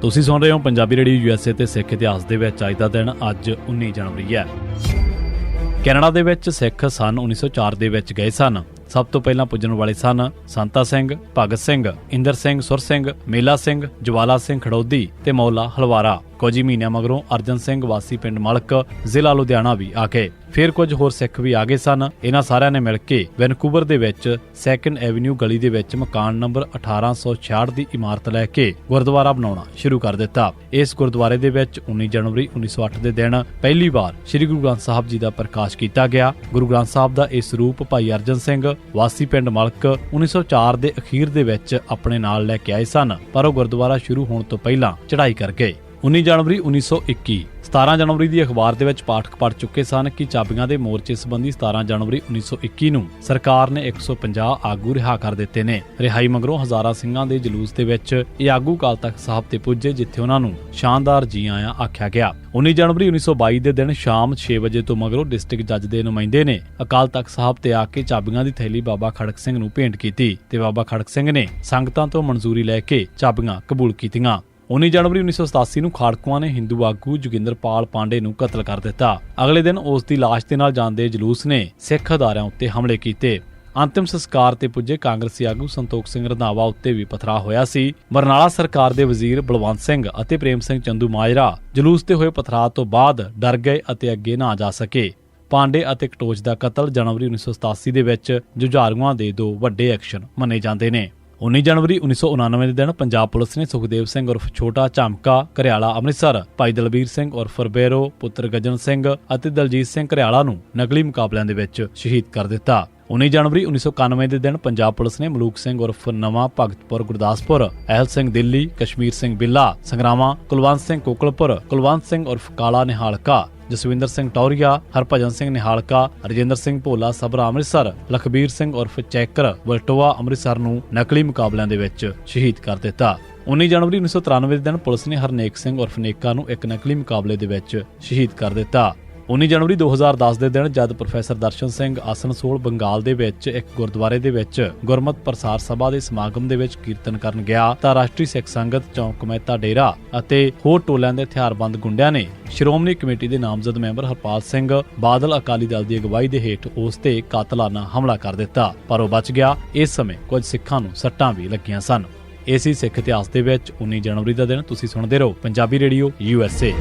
ਤੁਸੀਂ ਸੁਣ ਰਹੇ ਹੋ ਪੰਜਾਬੀ ਰੇਡੀਓ ਯੂਐਸਏ ਤੇ ਸਿੱਖ ਇਤਿਹਾਸ ਦੇ ਵਿੱਚ ਅੱਜ ਦਾ ਦਿਨ, ਅੱਜ 19 ਜਨਵਰੀ ਹੈ। ਕੈਨੇਡਾ ਦੇ ਵਿੱਚ ਸਿੱਖ ਸਨ 1904 ਦੇ ਵਿੱਚ ਗਏ ਸਨ। ਸਭ ਤੋਂ ਪਹਿਲਾਂ ਪੁੱਜਣ ਵਾਲੇ ਸਨ ਸੰਤਾ ਸਿੰਘ, ਭਗਤ ਸਿੰਘ, ਇੰਦਰ ਸਿੰਘ, ਸੁਰ ਸਿੰਘ, ਮੇਲਾ ਸਿੰਘ, ਜਵਾਲਾ ਸਿੰਘ ਖੜੋਦੀ ਤੇ ਮੌਲਾ ਹਲਵਾਰਾ। ਕੁਝ ਹੀ ਮਹੀਨਿਆਂ ਮਗਰੋਂ ਅਰਜਨ ਸਿੰਘ ਵਾਸੀ ਪਿੰਡ ਮਲਕ, ਜ਼ਿਲ੍ਹਾ ਲੁਧਿਆਣਾ ਵੀ ਆ ਗਏ। ਫਿਰ ਕੁਝ ਹੋਰ ਸਿੱਖ ਵੀ ਆ ਗਏ ਸਨ। ਇਹਨਾਂ ਸਾਰਿਆਂ ਨੇ ਮਿਲ ਕੇ ਵੈਨਕੂਵਰ ਦੇ ਵਿੱਚ ਸੈਕੰਡ ਐਵਨਿਊ ਗਲੀ ਦੇ ਵਿੱਚ ਮਕਾਨ ਨੰਬਰ 1866 ਦੀ ਇਮਾਰਤ ਲੈ ਕੇ ਗੁਰਦੁਆਰਾ ਬਣਾਉਣਾ ਸ਼ੁਰੂ ਕਰ ਦਿੱਤਾ। ਇਸ ਗੁਰਦੁਆਰੇ ਦੇ ਵਿੱਚ 19 ਜਨਵਰੀ 1908 ਦੇ ਦਿਨ ਪਹਿਲੀ ਵਾਰ ਸ੍ਰੀ ਗੁਰੂ ਗ੍ਰੰਥ ਸਾਹਿਬ ਜੀ ਦਾ ਪ੍ਰਕਾਸ਼ ਕੀਤਾ ਗਿਆ। ਗੁਰੂ ਗ੍ਰੰਥ ਸਾਹਿਬ ਦਾ ਇਹ ਸਰੂਪ ਭਾਈ ਅਰਜਨ ਸਿੰਘ ਵਾਸੀ ਪਿੰਡ ਮਲਕ 1904 ਦੇ ਅਖੀਰ ਦੇ ਵਿੱਚ ਆਪਣੇ ਨਾਲ ਲੈ ਕੇ ਆਏ ਸਨ, ਪਰ ਉਹ ਗੁਰਦੁਆਰਾ ਸ਼ੁਰੂ ਹੋਣ ਤੋਂ ਪਹਿਲਾਂ ਚੜ੍ਹਾਈ ਕਰ ਗਏ। 19 ਜਨਵਰੀ 1921 17 ਜਨਵਰੀ ਦੀ ਅਖਬਾਰ ਦੇ ਵਿੱਚ ਪਾਠਕ ਪੜ ਚੁੱਕੇ ਸਨ ਕਿ ਚਾਬੀਆਂ ਦੇ ਮੋਰਚੇ ਸੰਬੰਧੀ 17 ਜਨਵਰੀ 1921 ਨੂੰ ਸਰਕਾਰ ਨੇ 150 ਆਗੂ ਰਿਹਾ ਕਰ ਦਿੱਤੇ ਨੇ। ਰਿਹਾਈ ਮਗਰੋਂ ਹਜ਼ਾਰਾਂ ਸਿੰਘਾਂ ਦੇ ਜਲੂਸ ਦੇ ਵਿੱਚ ਇਹ ਆਗੂ ਕਾਲ ਤਖਤ ਸਾਹਿਬ ਤੇ ਪੁੱਜੇ, ਜਿੱਥੇ ਉਹਨਾਂ ਨੂੰ ਸ਼ਾਨਦਾਰ ਜੀ ਆਇਆਂ ਆਖਿਆ ਗਿਆ। 19 ਜਨਵਰੀ 1922 ਦੇ ਦਿਨ ਸ਼ਾਮ 6 ਵਜੇ ਤੋਂ ਮਗਰੋਂ ਡਿਸਟ੍ਰਿਕਟ ਜੱਜ ਦੇ ਨੁਮਾਇੰਦੇ ਨੇ ਅਕਾਲ ਤਖਤ ਸਾਹਿਬ ਤੇ ਆ ਕੇ ਚਾਬੀਆਂ ਦੀ ਥੈਲੀ ਬਾਬਾ ਖੜਕ ਸਿੰਘ ਨੂੰ ਭੇਂਟ ਕੀਤੀ ਤੇ ਬਾਬਾ ਖੜਕ ਸਿੰਘ ਨੇ ਸੰਗਤਾਂ ਤੋਂ ਮਨਜ਼ੂਰੀ ਲੈ ਕੇ ਚਾਬੀਆਂ ਕਬੂਲ ਕੀਤੀਆਂ। 19 ਜਨਵਰੀ 1987 ਨੂੰ ਖਾੜਕੂਆਂ ਨੇ ਹਿੰਦੂ ਆਗੂ ਜੋਗਿੰਦਰਪਾਲ ਪਾਂਡੇ ਨੂੰ ਕਤਲ ਕਰ ਦਿੱਤਾ। ਅਗਲੇ ਦਿਨ ਉਸ ਦੀ ਲਾਸ਼ ਦੇ ਨਾਲ ਜਾਂਦੇ ਜਲੂਸ ਨੇ ਸਿੱਖ ਅਦਾਰਿਆਂ ਉੱਤੇ ਹਮਲੇ ਕੀਤੇ। ਅੰਤਿਮ ਸੰਸਕਾਰ ਤੇ ਪੁੱਜੇ ਕਾਂਗਰਸੀ ਆਗੂ ਸੰਤੋਖ ਸਿੰਘ ਰੰਧਾਵਾ ਉੱਤੇ ਵੀ ਪਥਰਾ ਹੋਇਆ ਸੀ। ਬਰਨਾਲਾ ਸਰਕਾਰ ਦੇ ਵਜ਼ੀਰ ਬਲਵੰਤ ਸਿੰਘ ਅਤੇ ਪ੍ਰੇਮ ਸਿੰਘ ਚੰਦੂ ਮਾਜਰਾ ਜਲੂਸ ਤੇ ਹੋਏ ਪਥਰਾ ਤੋਂ ਬਾਅਦ ਡਰ ਗਏ ਅਤੇ ਅੱਗੇ ਨਾ ਜਾ ਸਕੇ। ਪਾਂਡੇ ਅਤੇ ਕਟੋਚ ਦਾ ਕਤਲ ਜਨਵਰੀ 1987 ਦੇ ਵਿੱਚ ਜੁਝਾਰੂਆਂ ਦੇ ਦੋ ਵੱਡੇ ਐਕਸ਼ਨ ਮੰਨੇ ਜਾਂਦੇ ਨੇ। 19 ਜਨਵਰੀ 1999 ਦੇ ਦਿਨ ਪੰਜਾਬ ਪੁਲਿਸ ਨੇ ਸੁਖਦੇਵ ਸਿੰਘ ਉਰਫ ਛੋਟਾ ਝਾਮਕਾ ਘਰਿਆਲਾ ਅੰਮ੍ਰਿਤਸਰ, ਭਾਈ ਦਲਬੀਰ ਸਿੰਘ ਉਰਫ ਰਬੇਰੋ ਪੁੱਤਰ ਗਜਨ ਸਿੰਘ ਅਤੇ ਦਲਜੀਤ ਸਿੰਘ ਘਰਿਆਲਾ ਨੂੰ ਨਕਲੀ ਮੁਕਾਬਲਿਆਂ ਦੇ ਵਿੱਚ ਸ਼ਹੀਦ ਕਰ ਦਿੱਤਾ। 19 ਜਨਵਰੀ 1991 ਦੇ ਦਿਨ ਪੰਜਾਬ ਪੁਲਿਸ ਨੇ ਮਲੂਕ ਸਿੰਘ ਉਰਫ ਨਵਾਂ ਭਗਤਪੁਰ, ਗੁਰਦਾਸਪੁਰ, ਅਹਿਲ ਸਿੰਘ ਦਿੱਲੀ, ਕਸ਼ਮੀਰ ਸਿੰਘ ਬਿੱਲਾ, ਸੰਗਰਾਵਾਂ, ਕੁਲਵੰਤ ਸਿੰਘ ਕੋਕਲਪੁਰ, ਕੁਲਵੰਤ ਸਿੰਘ ਉਰਫ ਕਾਲਾ ਨਿਹਾਲਕਾ ਜਸਵਿੰਦਰ ਸਿੰਘ ਟੌਰੀਆ, ਹਰਭਜਨ ਸਿੰਘ ਨਿਹਾਲਕਾ, ਰਜਿੰਦਰ ਸਿੰਘ ਭੋਲਾ, ਸਬਰਾ ਅੰਮ੍ਰਿਤਸਰ, ਲਖਬੀਰ ਸਿੰਘ ਉਰਫ ਚੈਕਰ, ਵਲਟੋਆ ਅੰਮ੍ਰਿਤਸਰ ਨੂੰ ਨਕਲੀ ਮੁਕਾਬਲਿਆਂ ਦੇ ਵਿੱਚ ਸ਼ਹੀਦ ਕਰ ਦਿੱਤਾ। 19 ਜਨਵਰੀ 1993 ਦੇ ਦਿਨ ਪੁਲਿਸ ਨੇ ਹਰਨੇਕ ਸਿੰਘ ਉਰਫ ਨੇਕਾ ਨੂੰ ਇੱਕ ਨਕਲੀ ਮੁਕਾਬਲੇ ਦੇ ਵਿੱਚ ਸ਼ਹੀਦ ਕਰ ਦਿੱਤਾ। 19 ਜਨਵਰੀ 2010 ਦੇ ਦਿਨ ਜਦ ਪ੍ਰੋਫੈਸਰ ਦਰਸ਼ਨ ਸਿੰਘ ਆਸਨਸੋਲ ਬੰਗਾਲ ਦੇ ਵਿੱਚ ਇੱਕ ਗੁਰਦੁਆਰੇ ਦੇ ਵਿੱਚ ਗੁਰਮਤ ਪ੍ਰਸਾਰ ਸਭਾ ਦੇ ਸਮਾਗਮ ਦੇ ਵਿੱਚ ਕੀਰਤਨ ਕਰਨ ਗਿਆ ਤਾਂ ਰਾਸ਼ਟਰੀ ਸਿੱਖ ਸੰਗਤ ਚੌਂਕ ਮਹਿਤਾ ਡੇਰਾ ਅਤੇ ਹੋਰ ਟੋਲਿਆਂ ਦੇ ਹਥਿਆਰਬੰਦ ਗੁੰਡਿਆਂ ਨੇ ਸ਼੍ਰੋਮਣੀ ਕਮੇਟੀ ਦੇ ਨਾਮਜ਼ਦ ਮੈਂਬਰ ਹਰਪਾਲ ਸਿੰਘ ਬਾਦਲ ਅਕਾਲੀ ਦਲ ਦੀ ਅਗਵਾਈ ਦੇ ਹੇਠ ਉਸ ਤੇ ਕਾਤਲਾਨਾ ਹਮਲਾ ਕਰ ਦਿੱਤਾ, ਪਰ ਉਹ ਬਚ ਗਿਆ। ਇਸ ਸਮੇਂ ਕੁਝ ਸਿੱਖਾਂ ਨੂੰ ਸੱਟਾਂ ਵੀ ਲੱਗੀਆਂ ਸਨ। ਏਸੀ ਸਿੱਖ ਇਤਿਹਾਸ ਦੇ ਵਿੱਚ 19 ਜਨਵਰੀ ਦਾ ਦਿਨ ਤੁਸੀਂ ਸੁਣਦੇ ਰਹੋ ਪੰਜਾਬੀ ਰੇਡੀਓ ਯੂਐਸਏ